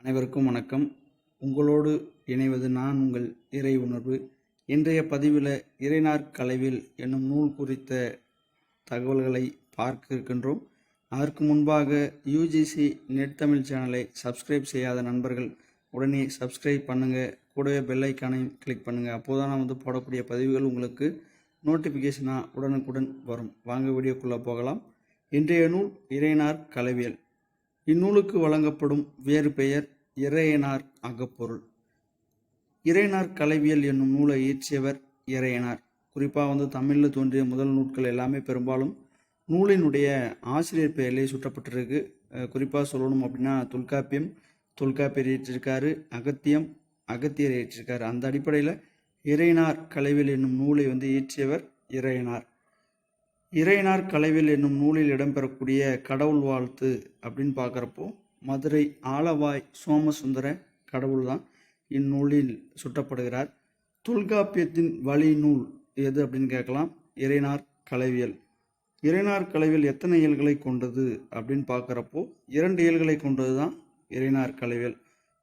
அனைவருக்கும் வணக்கம். உங்களோடு இணைவது நான் உங்கள் இறை உணர்வு. இன்றைய பதிவில் இறைநார் கலைவில் என்னும் நூல் குறித்த தகவல்களை பார்க்க இருக்கின்றோம். அதற்கு முன்பாக யூஜிசி நெட் தமிழ் சேனலை சப்ஸ்கிரைப் செய்யாத நண்பர்கள் உடனே சப்ஸ்கிரைப் பண்ணுங்கள் கூடவே பெல்லைக்கானையும் கிளிக் பண்ணுங்கள் அப்போது தான் நான் வந்து போடக்கூடிய பதிவுகள் உங்களுக்கு நோட்டிஃபிகேஷனாக உடனுக்குடன் வரும். வாங்க வீடியோக்குள்ளே போகலாம். இன்றைய நூல் இறைநார் கலைவியல். இந்நூலுக்கு வழங்கப்படும் வேறு பெயர் இறையனார் அகப்பொருள். இறையனார் கலைவியல் என்னும் நூலை இயற்றியவர் இறையனார். குறிப்பாக வந்து தமிழில் தோன்றிய முதல் நூட்கள் எல்லாமே பெரும்பாலும் நூலினுடைய ஆசிரியர் பெயரிலே சுட்டப்பட்டிருக்கு. குறிப்பாக சொல்லணும் அப்படின்னா தொல்காப்பியம் தொல்காப்பியர் இயற்றிருக்காரு அகத்தியம் அகத்தியர் இயற்றிருக்காரு. அந்த அடிப்படையில் இறையனார் கலைவியல் என்னும் நூலை வந்து இயற்றியவர் இறையனார். இறையனார் கலைவில் என்னும் நூலில் இடம்பெறக்கூடிய கடவுள் வாழ்த்து அப்படின்னு பார்க்குறப்போ மதுரை ஆலவாய் சோமசுந்தர கடவுள் தான் இந்நூலில் சுட்டப்படுகிறார். தொல்காப்பியத்தின் வழி நூல் எது அப்படின்னு கேட்கலாம். இறைனார் கலைவியல். இறைனார் கலைவியல் எத்தனை இயல்களை கொண்டது அப்படின்னு பார்க்குறப்போ இரண்டு இயல்களை கொண்டது தான் இறைனார் கலைவியல்.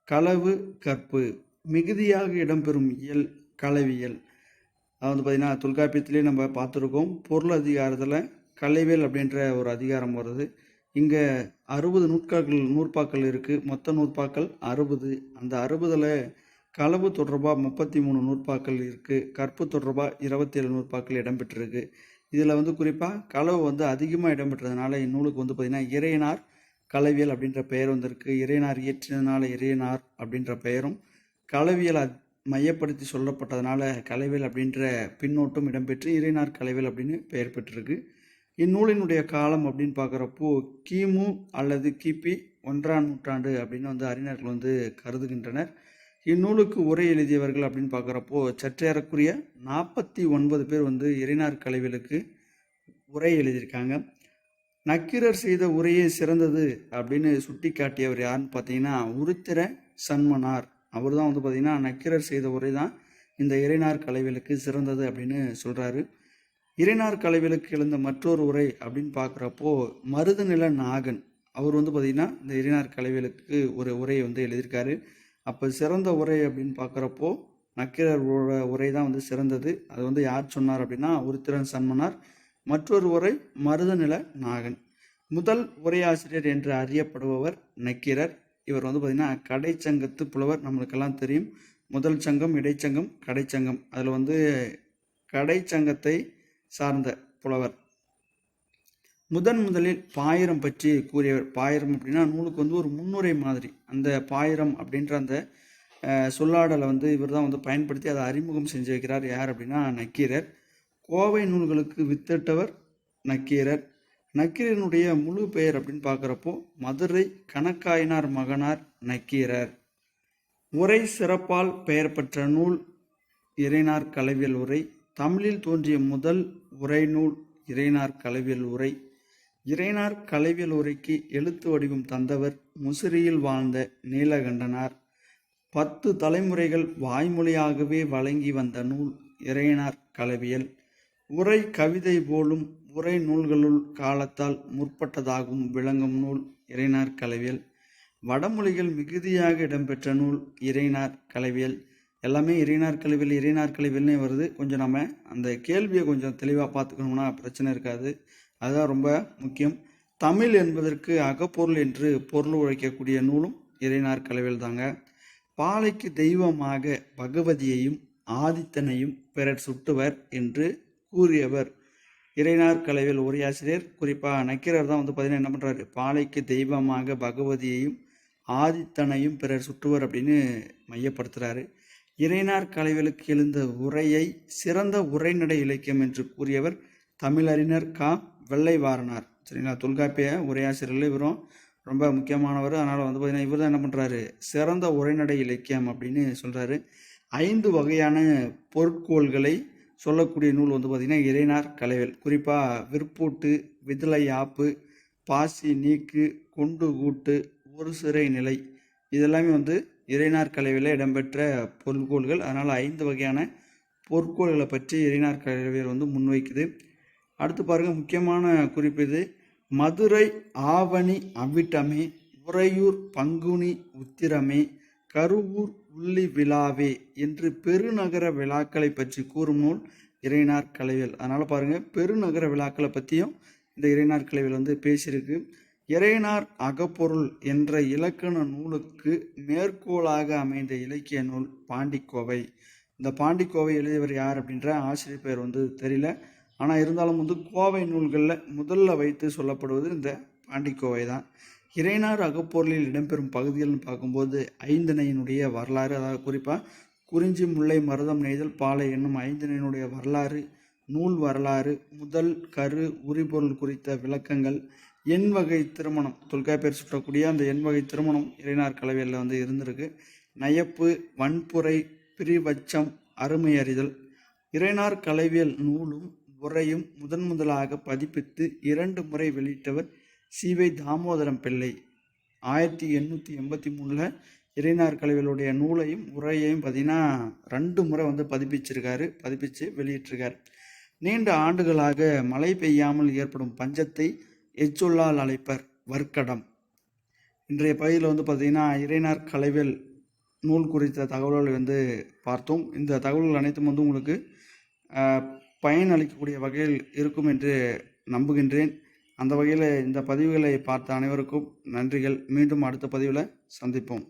களவு கற்பு மிகுதியாக இடம்பெறும் இயல் கலவியல். அது வந்து பார்த்திங்கன்னா தொல்காப்பியத்திலே நம்ம பார்த்துருக்கோம். பொருள் அதிகாரத்தில் கலைவேல் அப்படின்ற ஒரு அதிகாரம் வருது. இங்கே அறுபது நூற்காக்கள் நூற்பாக்கள் இருக்குது மொத்த நூற்பாக்கள் அறுபது. அந்த அறுபதில் களவு தொடர்பாக முப்பத்தி மூணு நூற்பாக்கள் இருக்குது கற்பு தொடர்பாக இருபத்தேழு நூற்பாக்கள் இடம்பெற்றிருக்கு. இதில் வந்து குறிப்பாக களவு வந்து அதிகமாக இடம்பெற்றதுனால இந்நூலுக்கு வந்து பார்த்திங்கன்னா இறையனார் கலவியல் அப்படின்ற பெயர் வந்திருக்கு. இறையனார் இயற்றினால இறையனார் அப்படின்ற பெயரும் களவியல் மையப்படுத்தி சொல்லப்பட்டதுனால கலைவேல் அப்படின்ற பின்னோட்டம் இடம்பெற்று இறைநார் கலைவேல் அப்படின்னு பெயர் பெற்றிருக்கு. இந்நூலினுடைய காலம் அப்படின்னு பார்க்குறப்போ கிமு அல்லது கிபி ஒன்றாம் நூற்றாண்டு அப்படின்னு வந்து அறிஞர்கள் வந்து கருதுகின்றனர். இந்நூலுக்கு உரை எழுதியவர்கள் அப்படின்னு பார்க்குறப்போ சற்றேறக்குரிய நாற்பத்தி ஒன்பது பேர் வந்து இறைநார் கலைவேலுக்கு உரை எழுதியிருக்காங்க. நக்கீரர் செய்த உரையே சிறந்தது அப்படின்னு சுட்டி காட்டியவர் யாருன்னு பார்த்தீங்கன்னா உருத்திர சன்மனார் அவர் தான் வந்து பார்த்திங்கன்னா நக்கீரர் செய்த உரை தான் இந்த இறைநார் கலைவிலுக்கு சிறந்தது அப்படின்னு சொல்கிறாரு இறைநார் கலைவிலுக்கு எழுந்த மற்றொரு உரை அப்படின்னு பார்க்குறப்போ மருதநில நாகன் அவர் வந்து பார்த்திங்கன்னா இந்த இறைநார் கலைவிலுக்கு ஒரு உரையை வந்து எழுதியிருக்காரு. அப்போ சிறந்த உரை அப்படின்னு பார்க்குறப்போ நக்கீரர் உரை தான் வந்து சிறந்தது. அது வந்து யார் சொன்னார் அப்படின்னா உருத்திரன் சன்மனார் மற்றொரு உரை மருதநில நாகன். முதல் உரையாசிரியர் என்று அறியப்படுபவர் நக்கீரர். இவர் வந்து பார்த்திங்கன்னா கடைச்சங்கத்து புலவர். நம்மளுக்கெல்லாம் தெரியும். முதல் சங்கம் இடைச்சங்கம் கடைச்சங்கம். அதில் வந்து கடைச்சங்கத்தை சார்ந்த புலவர். முதன் முதலில் பாயிரம் பற்றி கூறியவர். பாயிரம் அப்படின்னா நூலுக்கு வந்து ஒரு முன்னுரை மாதிரி. அந்த பாயிரம் அப்படின்ற அந்த சொல்லாடலை வந்து இவர் தான் வந்து பயன்படுத்தி அதை அறிமுகம் செஞ்சு வைக்கிறார். யார் அப்படின்னா நக்கீரர். கோவை நூல்களுக்கு வித்திட்டவர் நக்கீரர். நக்கீரனுடைய முழு பெயர் அப்படின்னு பார்க்குறப்போ மதுரை கணக்காயினார் மகனார் நக்கீரர். உரை சிறப்பால் பெயர் பெற்ற நூல் இறைனார் கலவியல் உரை. தமிழில் தோன்றிய முதல் உரை நூல் இறைனார் கலவியல் உரை. இறைனார் கலைவியல் உரைக்கு எழுத்து வடிவம் தந்தவர் முசிறியில் வாழ்ந்த நீலகண்டனார். பத்து தலைமுறைகள் வாய்மொழியாகவே வழங்கி வந்த நூல் இறையனார் கலவியல். உரை கவிதை போலும் உரை நூல்களுள் காலத்தால் முற்பட்டதாகவும் விளங்கும் நூல் இறைனார் கலவியல். வடமொழிகள் மிகுதியாக இடம்பெற்ற நூல் இறைனார் கலவியல். எல்லாமே இறைனார் கலவியல் இறைனார் கலவியல்னே வருது. கொஞ்சம் நம்ம அந்த கேள்வியை கொஞ்சம் தெளிவாக பார்த்துக்கணும்னா பிரச்சனை இருக்காது. அதுதான் ரொம்ப முக்கியம். தமிழ் என்பதற்கு அகப்பொருள் என்று பொருள் உழைக்கக்கூடிய நூலும் இறைனார் கலவியல் தாங்க. பாலைக்கு தெய்வமாக பகவதியையும் ஆதித்தனையும் பிறர் சுட்டுவர் என்று கூறியவர். இறைனார் கலைவில் உரையாசிரியர் குறிப்பாக நக்கீரர் தான் வந்து பார்த்தீங்கன்னா என்ன பண்ணுறாரு பாலைக்கு தெய்வமாக பகவதியையும் ஆதித்தனையும் பிறர் சுட்டுவர் அப்படின்னு மையப்படுத்துகிறாரு இறைனார் கலைவலுக்கு எழுந்த உரையை சிறந்த உரைநடை இலக்கியம் என்று கூறியவர் தமிழறிஞர் கா. வெள்ளைவாரனார். சரிங்களா? தொல்காப்பிய உரையாசிரியர்கள் இவரும் ரொம்ப முக்கியமானவர். அதனால் வந்து பார்த்திங்கன்னா இவர் தான் என்ன பண்ணுறாரு சிறந்த உரைநடை இலக்கியம் அப்படின்னு சொல்கிறாரு ஐந்து வகையான பொருட்கோள்களை சொல்லக்கூடிய நூல் வந்து பார்த்திங்கன்னா இறைனார் கலைவேல் குறிப்பாக விற்பூட்டு விதலை ஆப்பு பாசி நீக்கு கொண்டு கூட்டு ஒரு சிறை நிலை. இதெல்லாமே வந்து இறைனார் கலைவில் இடம்பெற்ற பொருட்கோள்கள் அதனால் ஐந்து வகையான பொற்கோள்களை பற்றி இறைனார் கலைவியல் வந்து முன்வைக்குது. அடுத்து பாருங்கள் முக்கியமான குறிப்பு இது. மதுரை ஆவணி அவ்விட்டமே உறையூர் பங்குனி உத்திரமே கருவூர் உள்ளி விழாவே என்று பெருநகர விழாக்களை பற்றி கூறும் நூல் இறைனார் கலைவேல். அதனால் பாருங்கள் பெருநகர விழாக்களை பற்றியும் இந்த இறைனார் கலைவேல் வந்து பேசியிருக்கு. இறைனார் அகப்பொருள் என்ற இலக்கண நூலுக்கு மேற்கோளாக அமைந்த இலக்கிய நூல் பாண்டிக்கோவை. இந்த பாண்டிக்கோவை எழுதியவர் யார் அப்படின்ற ஆசிரியர் பெயர் வந்து தெரியல. ஆனால் இருந்தாலும் வந்து கோவை நூல்களில் முதல்ல வைத்து சொல்லப்படுவது இந்த பாண்டிக்கோவை தான் இறைனார் அகப்பொருளில் இடம்பெறும் பகுதிகள்னு பார்க்கும்போது ஐந்தணையினுடைய வரலாறு அதாவது குறிப்பாக குறிஞ்சி முல்லை மருதம் நெய்தல் பாலை என்னும் ஐந்தணையினுடைய வரலாறு நூல் வரலாறு முதல் கரு உரிபொருள் குறித்த விளக்கங்கள் எண் வகை திருமணம் தொல்காப்பியர் சுற்றக்கூடிய அந்த எண் வகை திருமணம் இறைனார் கலவையில் வந்து இருந்திருக்கு. நயப்பு வன்புரை பிரிவச்சம் அருமை அறிதல் இறைனார் கலைவியல் நூலும் உரையும் முதன் முதலாக பதிப்பித்து இரண்டு முறை வெளியிட்டவர் சிவை தாமோதரம் பிள்ளை. ஆயிரத்தி எண்ணூற்றி எண்பத்தி மூணில் இறைனார் கலைவலுடைய நூலையும் உரையையும் பார்த்திங்கன்னா ரெண்டு முறை வந்து பதிப்பிச்சிருக்காரு பதிப்பித்து வெளியிட்டிருக்காரு. நீண்ட ஆண்டுகளாக மழை பெய்யாமல் ஏற்படும் பஞ்சத்தை எச்சொல்லால் அழைப்பர் வர்க்கடம். இன்றைய பகுதியில் வந்து பார்த்திங்கன்னா இறைனார் கலைவல் நூல் குறித்த தகவல்கள் வந்து பார்த்தோம். இந்த தகவல்கள் அனைத்தும் வந்து உங்களுக்கு பயனளிக்கக்கூடிய பயன் அளிக்கக்கூடிய வகையில் இருக்கும் என்று நம்புகின்றேன். அந்த வகையில் இந்த பதிவுகளை பார்த்த அனைவருக்கும் நன்றிகள். மீண்டும் அடுத்த பதிவில் சந்திப்போம்.